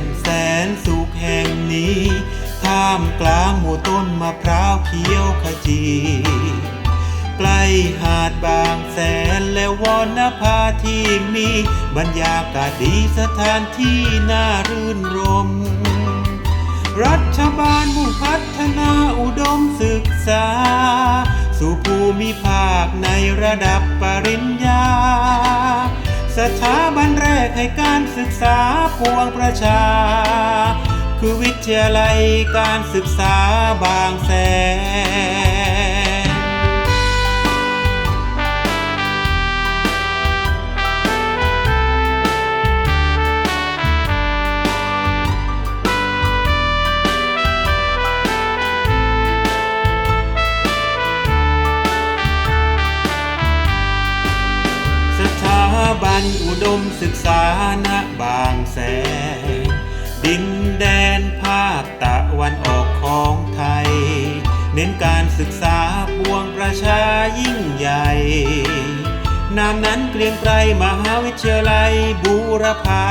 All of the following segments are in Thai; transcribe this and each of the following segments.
นแสนสุขแห่งนี้ท่ามกลางหมู่ต้นมะพร้าวเขียวขจีใกล้หาดบางแสนและวอนภาที่มีบรรยากาศดีสถานที่น่ารื่นรม รัฐบาลผู้พัฒนาอุดมศึกษา สู่ภูมิภาคในระดับปริญญา สถาน ให้การศึกษาพวงประชา คือวิทยาลัยการศึกษาบางแสน บันอุดมศึกษาณบางแสนดินแดนภาคตะวันออกของไทย เน้นการศึกษาปวงประชายิ่งใหญ่นามนั้นเกรียงไกรมหาวิทยาลัยบูรพา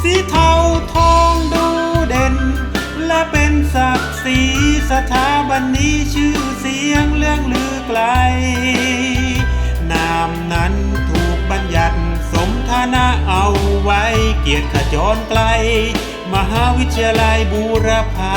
สีเทาทองดูเด่น และเป็นศักดิ์ศรีสถาบันนี้ชื่อ ไว้ เกียรติขจรไกล มหาวิทยาลัยบูรพา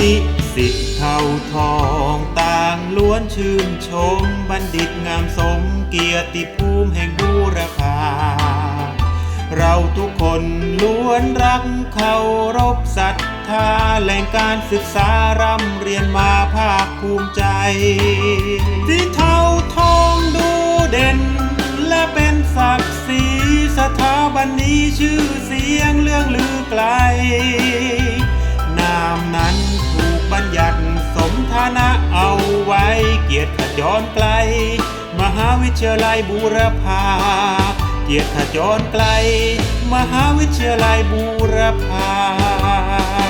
นิ สิตเท่าทองต่างล้วนชื่นชม บัณฑิตงามสมเกียรติภูมิแห่งบูรพาเราทุกคนล้วนรักเคารพศรัทธาแหล่งการศึกษาร่ำเรียนมาภาคภูมิใจที่เท่าทองดูเด่น และเป็นศักดิ์ศรีสถาบันนี้ชื่อเสียงเรื่องลือไกล บัญญัติสมฐานะเอาไว้ เกียรติขจรไกล มหาวิทยาลัยบูรพา เกียรติขจรไกล มหาวิทยาลัยบูรพา